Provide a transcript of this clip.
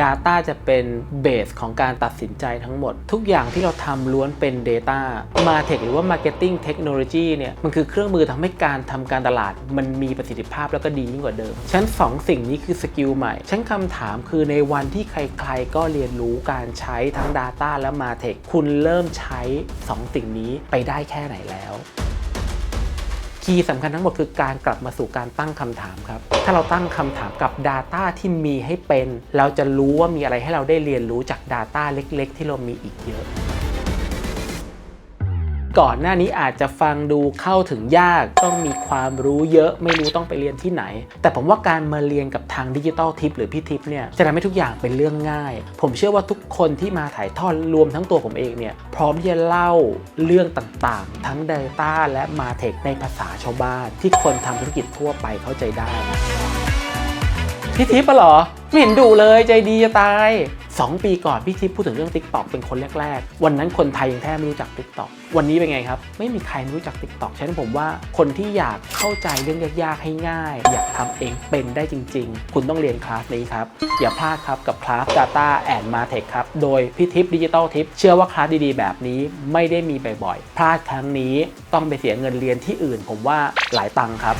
Data จะเป็นเบสของการตัดสินใจทั้งหมด ทุกอย่างที่เราทำล้วนเป็น Data Martech หรือว่า Marketing Technology เนี่ยมันคือเครื่องมือทำให้การทำการตลาด มันมีประสิทธิภาพแล้วก็ดียิ่งกว่าเดิมฉันสองสิ่งนี้คือสกิลใหม่ฉันคำถามคือในวันที่ใครๆ ก็เรียนรู้การใช้ทั้ง Data และ Martech คุณเริ่มใช้สองสิ่งนี้ไปได้แค่ไหนแล้ว คีย์สำคัญทั้งหมดคือการกลับมาสู่การตั้งคำถามครับ ถ้าเราตั้งคำถามกับ Data ที่มีให้เป็น เราจะรู้ว่ามีอะไรให้เราได้เรียนรู้จาก Data เล็ก ๆ ที่เรามีอีกเยอะ ก่อนหน้านี้อาจจะฟังดูเข้าถึงยาก ต้องมีความรู้เยอะไม่รู้ต้องไปเรียนที่ไหน แต่ผมว่าการมาเรียนกับทางดิจิตอลทิปหรือพี่ทิปเนี่ยจะทำให้ทุกอย่างเป็นเรื่องง่าย ผมเชื่อว่าทุกคนที่มาถ่ายทอดรวมทั้งตัวผมเองเนี่ยพร้อมที่จะเล่าเรื่องต่างๆ ทั้ง Data และ Martech ในภาษาชาวบ้านที่คนทำธุรกิจทั่วไปเข้าใจได้ พี่ทิพย์อะเหรอ ไม่เห็นดูเลยใจดีจะตาย 2 ปีก่อนพี่ทิพย์พูดถึงเรื่อง TikTok เป็นคนแรกๆ วันนั้นคนไทยยังแทบไม่รู้จัก TikTok วันนี้เป็นไงครับ ไม่มีใครไม่รู้จัก TikTok ฉะนั้นผมว่าคนที่อยากเข้าใจเรื่องยากๆให้ง่าย อยากทำเองเป็นได้จริง ๆ คุณต้องเรียนคลาสนี้ครับ อย่าพลาดครับกับคลาส Data and Martech ครับ โดยพี่ทิพย์ดิจิตอลทิปเชื่อว่าคลาสดีๆ แบบนี้ไม่ได้มีบ่อยๆ พลาดครั้งนี้ต้องไปเสียเงินเรียนที่อื่น ผมว่าหลายตังค์ครับ